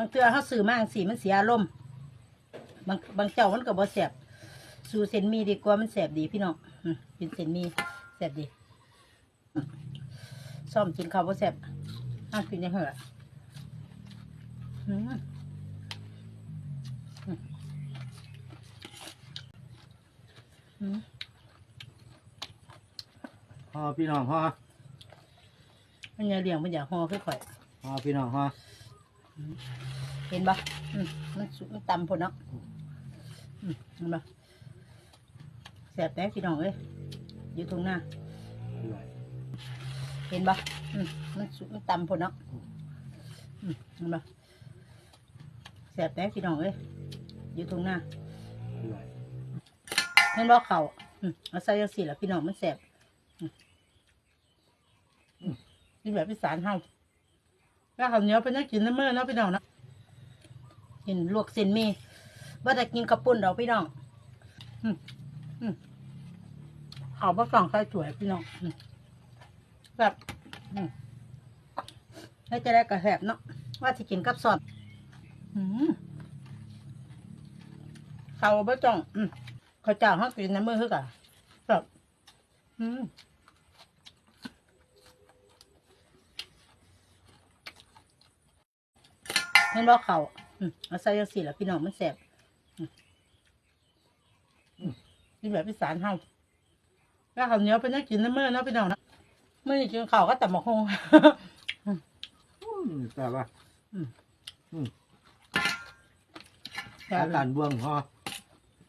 บางเทื่อเขาซื้อมาจังสีมันเสียอารมณ์บางบางเจ้ามันก็บ่แสบสู่เส้นหมีดีกว่ามันแสบดีพี่น้องอืมกินเส้นหมีแสบดีอืมซ่อมกินข้าวบ่แสบอะกินยังเหรออืมอืมอืมพอพี่น้องพอมันอย่าเลี้ยงมันอย่าห่อคือข่อยพอพี่น้องพอ เห็นปะมันสุมันตำพนเนาะเห็นปะแสบแน่พี่น้องเอ้ยอยู่ตรงหน้า เห็นปะมันสุมันตำพนเนาะเห็นปะแสบแน่พี่น้องเอ้ยอยู่ตรงหน้าเห็นปะเขาอืมเอาใส่ยังสีละพี่น้องมันแสบอืมอืมกินแบบพิสานเฮา แล้วข้าวเหนียวเป็นนักกินน้ำเมื่อเนาะพี่น้องเนาะกินลวกเส้นมีว่าแต่กินกระปุ่นดอกพี่น้องอืมอืมเขาบ่ส่องใส่สวยพี่น้องแบบแล้วจะได้กระแสบเนาะว่าที่กินกับซอสอืมเขาบ่จ้องเขาจ้างเขากินน้ำมือฮึกอะแบบอืม ห็นว่าเขาอืมเอาใส่ยังสี่ละพี่น้องมันแสบอืมอืมกินแบบพิสานเฮาแล้วข้าวเหนียวเป็นนักกินน้ำมือเนาะพี่น้องเนาะมื่อนี้กินข้าวก็แต่หมกฮง อืมแต่ว่าแซ่อาบการบวมพอ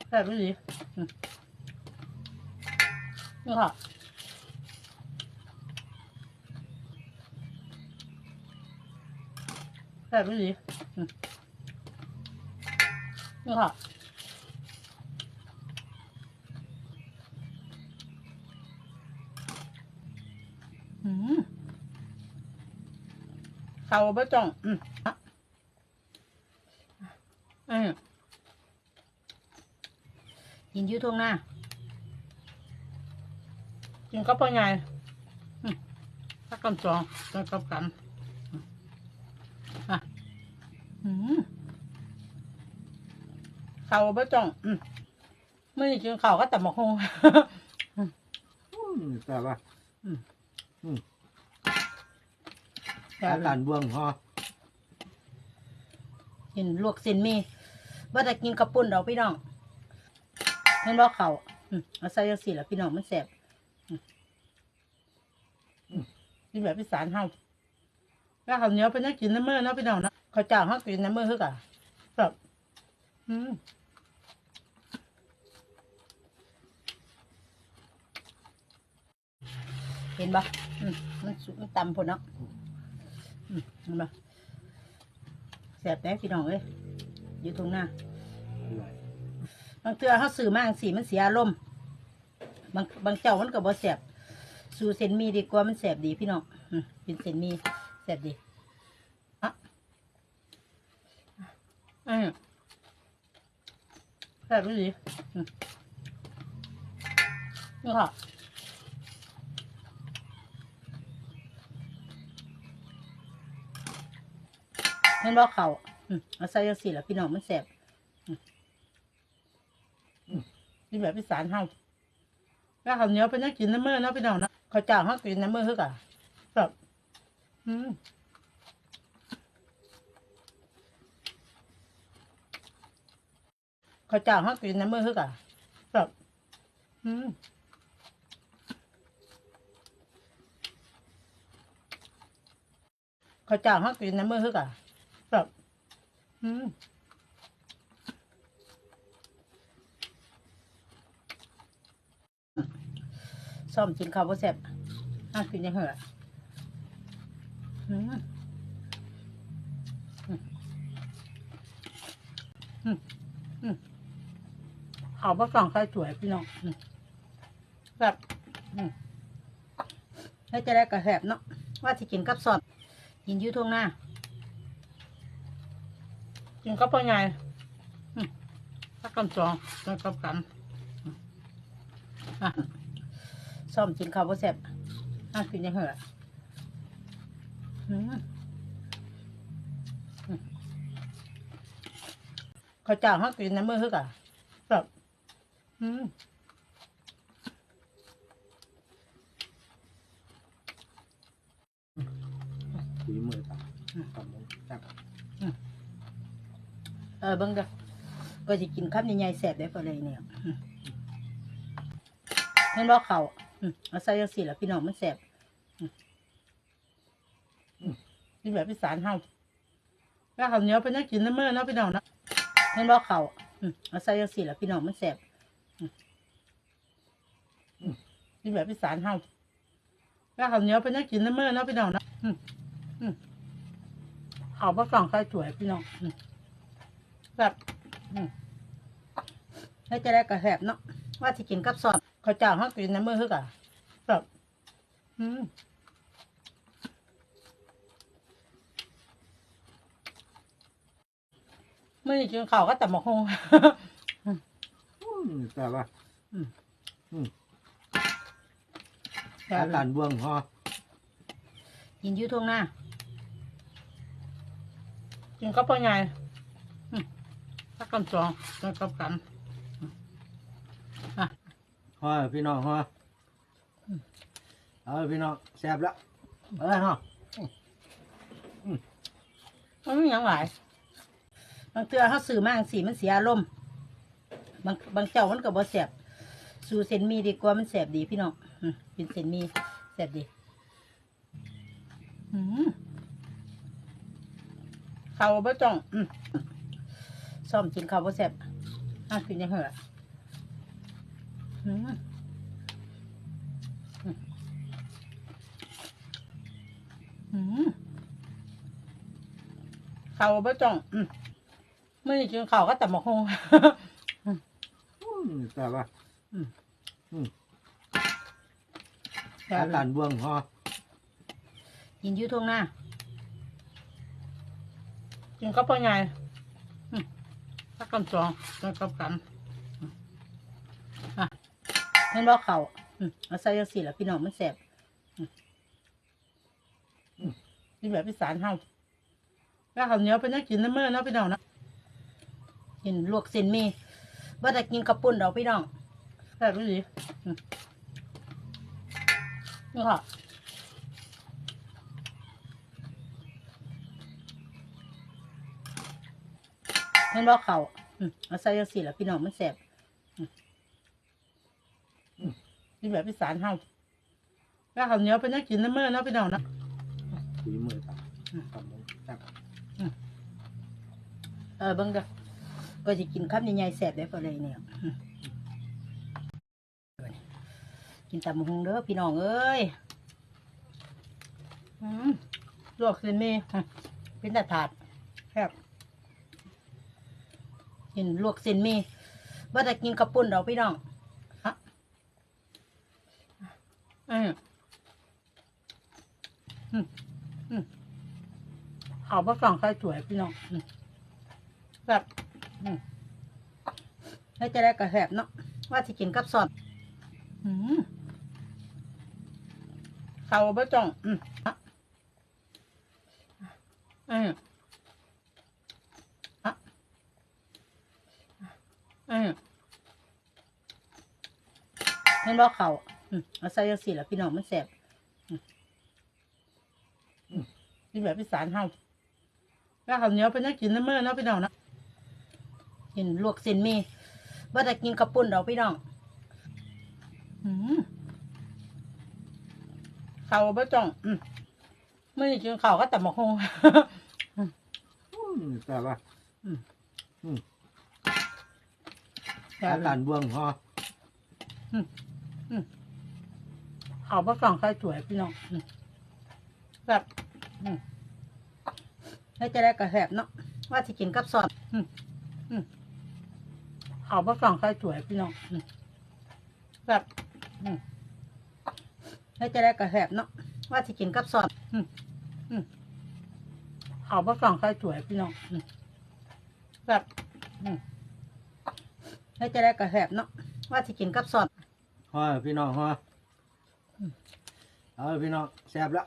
แซ่บไม่ดีอืมนี่ค่ะ แซ่บไม่ดีนี่ค่ะเขาบ่จ้องอืมอะอืมกินยูทงหน้ากินก็พอไงอืมสักกำสองสักกำกำ เขาบ่จ้องอืมไม่ได้กินข้าวก็แต่หมกฮง อืมแต่ว่าแซ่บอาเลการยบวมพอกินลวกเส้นหมีว่าแต่กินกระปุ่นดอกพี่น้องเห็นว่าเขาอืมเอาใส่ยังสี่ละพี่น้องมันแสบอืมอืมกินแบบพิสานเฮาแล้วข้าวเหนียวเป็นนักกินน้ำมือเนาะพี่น้องเนาะเขาจ้างเขากินน้ำมือฮึกอะแบบอืม เห็นปะมันสุมันตำพนเนาะเห็นปะแสบแน่พี่น้องเอ้ยอยู่ตรงหน้าบางเทื่อเขาซื้อมาจังสีมันเสียอารมณ์บางบางเจ้ามันก็บ่แสบสู่เส้นมีดีกว่ามันแสบดีพี่น้องอืมกินเส้นมีแสบดีอะอืมแสบดีนี่ค่ะ เห็นว่าเขาอืมเอาใส่ยังสี่ละพี่น้องมันแสบกินแบบพิสานเฮาแล้วข้าวเหนียวเป็นนักกินน้ำมือเนาะพี่น้องเนาะเขาจ้าเขากินน้ำมือฮึกอะแบบอืมเขาจ้าเขากินน้ำมือฮึกอะแบบอืม เขาจ้างเขากินน้ำมือฮึกอะแบบ อืมซ่อมกินข้าวบ่แซ่บอะกินยังเหรออืมอืมอืมอืมข้าวบ่ส่องใส่สวยพี่น้องแบบอืมแล้วจะได้กระแสบเนาะว่าที่กินกับซอสกินยูทงหน้า กินก็พอไงอืมสักกำสองสันกกำกำอืมอะซ่อมกินข้าวบ่แซ่บอะกินยังเหรออืมอืมเขาวเจ้าเขากินน้ำมือฮึกอะแบบอืมฝีมือตาตำมึงจับ เออเบิ่งเด้อก็จะกินข้าวใหญ่ๆแสบได้พอเลยเนี่ยอืมเห็นบ่เขาเอาใส่จังซี่ล่ะพี่น้องมันแสบอืมอืมกินแบบอีสานเฮาแล้วข้าวเหนียวเป็นนักกินน้ำมือเนาะพี่น้องเนาะเห็นบ่เขาเอาใส่จังซี่ล่ะพี่น้องมันแสบอืมอืมกินแบบอีสานเฮาแล้วข้าวเหนียวเป็นนักกินน้ำมือเนาะพี่น้องเนาะอืมอืมข้าวบ่ต้องใส่ถ้วยพี่น้องอื แบบอืมแล้วจะได้กระแสบเนาะว่าที่กินกับซอสเขาวเจ้าเขากินน้ำมือฮึกอะแบบอืมมื่อนี้กินข้าวก็แต่หมกฮงอืมแต่ว่าอืมอืมอาการบวงฮอกินอยูทุ่งหน้ากินกับพ่อใหญ่อืม สักคำสองสักคำกันอืมอะฮอพี่น้องฮออเอาพี่น้องแซ่บแล้วเออฮะมันไม่มีหยังหลายบางเทื่อเขาซื้อมาจั่งสีมันเสียอารมณ์บางบางเจ้ามันก็บ่แสบสู่เส้นหมีดีกว่ามันแสบดีพี่น้องอืมเป็นเส้นหมีแสบดีอืมข้าวบ่จ้องอืม ซ่อมกินข้าวบ่แสบอะกินยังเหรออืมอืมอืมข้าวบ่จ้องอืมมื่อนี้กินข้าวก็แต่หมกฮงอืมแต่ว่าอืมอืมอาการบวงฮอกินอยูทุ่งหน้ากินกับพ่อใหญ่อืม สักคำสองสักคำกันอืมอะเห็นบ่เขาอืมเอาใส่จังซี่ละพี่น้องมันแสบอืมอืมกินแบบอีสานเฮาแล้วข้าวเหนียวเป็นนักกินน้ำมือเนาะพี่น้องเนาะกินลวกเส้นหมีบ่ได้กินกระปุ่นดอกพี่น้องแซ่บดีอืมนี่ค่ะ เห็นบ่เขาอืมเอาใส่จังซี่ล่ะพี่น้องมันแสบอืมอืมกินแบบอีสานเฮาแล้วข้าวเหนียวเป็นนักกินน้ำมือเนาะพี่น้องเนาะฝีมือตาอืมตำมึงจับเออเบิ่งเด้อก็จะกินข้าวใหญ่ๆแสบได้พอเลยเนี่ยกินตำบักหุงเด้อพี่น้องเอ้ยลวกเส้นหมีอืมเป็นตาถาดแซ่บ กินลวกเส้นมีบ่ได้กินกระปุ่นดอกพี่น้องฮะอืมอืมอืมข้าวบ่ต้องใส่ถ้วยพี่น้องแบบอืมแล้วจะได้กระแสบเนาะว่าที่กินกับซอสอืมข้าวบ่จ้องอืมอะอืมอะอืม เห็นบ่เขาอืมเอาใส่จังซี่ล่ะพี่น้องมันแสบอืมอืมกินแบบอีสานเฮาแล้วข้าวเหนียวเป็นนักกินน้ำมือเนาะพี่น้องเนาะกินลวกเส้นหมีบ่ได้กินกระปุ่นดอกพี่น้องอืมข้าวบ่จ้องอืมมื่อนี้กินข้าวก็แต่หมกฮง อืมแต่ว่าอืมอืมอาการบวงฮอ เข้าวบ่จ้องใส่ถ้วยพี่น้องแบบอืมแล้วจะได้กระแสบเนาะว่าที่กินกับซอสอืมอืมข้าวบ่จ้องใส่ถ้วยพี่น้องแบบอืมแล้วจะได้กระแสบเนาะว่าที่กินกับซอสอืมอืมข้าวบ่จ้องใส่ถ้วยพี่น้องแบบอืมแล้วจะได้กระแสบเนาะว่าที่กินกับซอส ฮอพี่น้องฮอเอาพี่น้องแซ่บแล้ว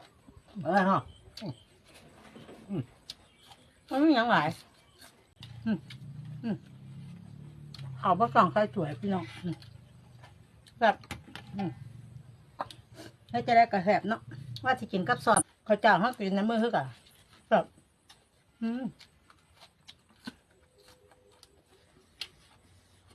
เออฮะมันไม่มีหยังหลายอืมอืมเขาบ่ส่องใครสวยพี่น้องแบบอืมแล้จะได้กระแสบเนาะว่าที่กินกับซอสข้าวเจ้าเขากินน้ำมือคือกันแบบอืม